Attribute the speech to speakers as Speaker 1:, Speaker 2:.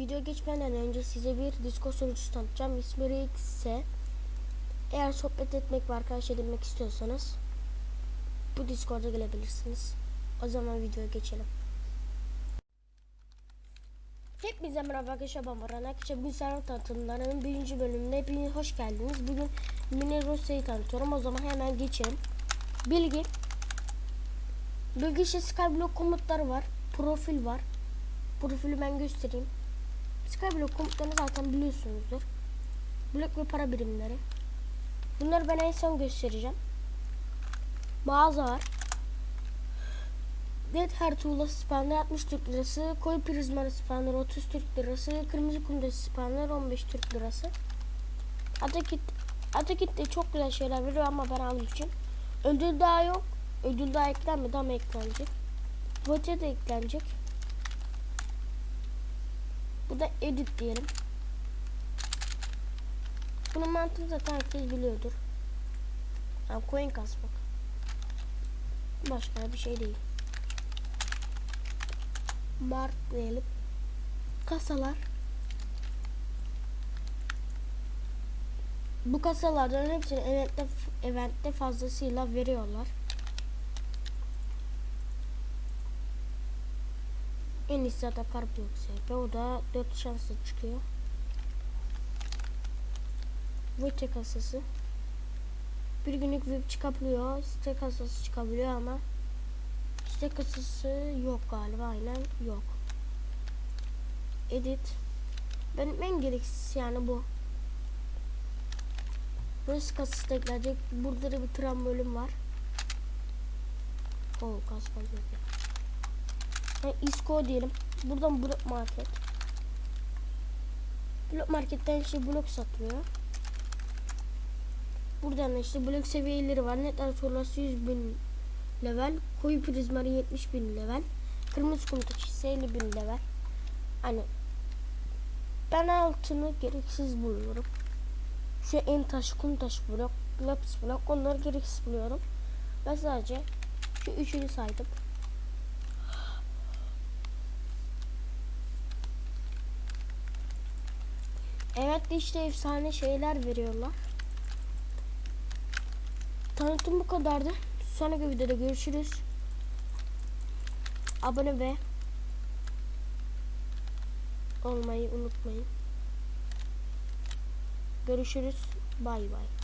Speaker 1: video geçmeden önce size bir Discord sunucusu tanıtacağım. İsmi Rex'e. Eğer sohbet etmek ve arkadaş edinmek istiyorsanız bu Discord'a gelebilirsiniz. O zaman videoya geçelim. Hepinize merhaba arkadaşlar ben Baran Arkadaşlar bugün server tanıtımlarının birinci bölümünde hepiniz hoş geldiniz. Bugün Mini Rusya'yı tanıtıyorum. O zaman hemen geçelim. Bilgi. Bilgi işte Skyblock komutları var. Profil var. Profili ben göstereyim. Skyblock komutlarını zaten biliyorsunuzdur. Blok ve para birimleri. Bunları ben en son göstereceğim. Mağaza var. Dead Her Tuğla spawner 60 Türk lirası. Koyu prizmalı spawner 30 Türk lirası. Kırmızı kumdası spawner 15 Türk lirası. Atakit Atakit de çok güzel şeyler veriyor ama ben almayacağım. Ödül daha yok. Ödül daha eklenmedi ama eklenecek. Vote de eklenecek. Da edit diyelim. Bunun mantığını zaten herkes biliyordur. Yani coin kasmak. Başka bir şey değil. Mart diyelim. Kasalar. Bu kasalardan hepsini eventte, eventte fazlasıyla veriyorlar. En iyisi zaten Parabox ve o da 4 şanslı çıkıyor. Vote kasası. Bir günlük VIP çıkabiliyor. Site kasası çıkabiliyor ama site kasası yok galiba aynen yok. Edit. Benim en gereksiz yani bu. Burası kasası da. Burada da bir tram bölüm var. Oo kas fazla. Yani ISCO diyelim. Buradan blok market. Blok marketten işte blok satılıyor. Buradan da işte blok seviyeleri var. Net artorlası 100 bin level. Koyu prizmarı 70 bin level. Kırmızı kum taşı 50 bin level. Hani ben altını gereksiz buluyorum. Şu en taş, kum taş blok, lapis blok onları gereksiz buluyorum. Ben sadece şu üçünü saydım. Evet işte efsane şeyler veriyorlar. Tanıtım bu kadardı. Sonraki videoda görüşürüz. Abone ve olmayı unutmayın. Görüşürüz. Bay bay.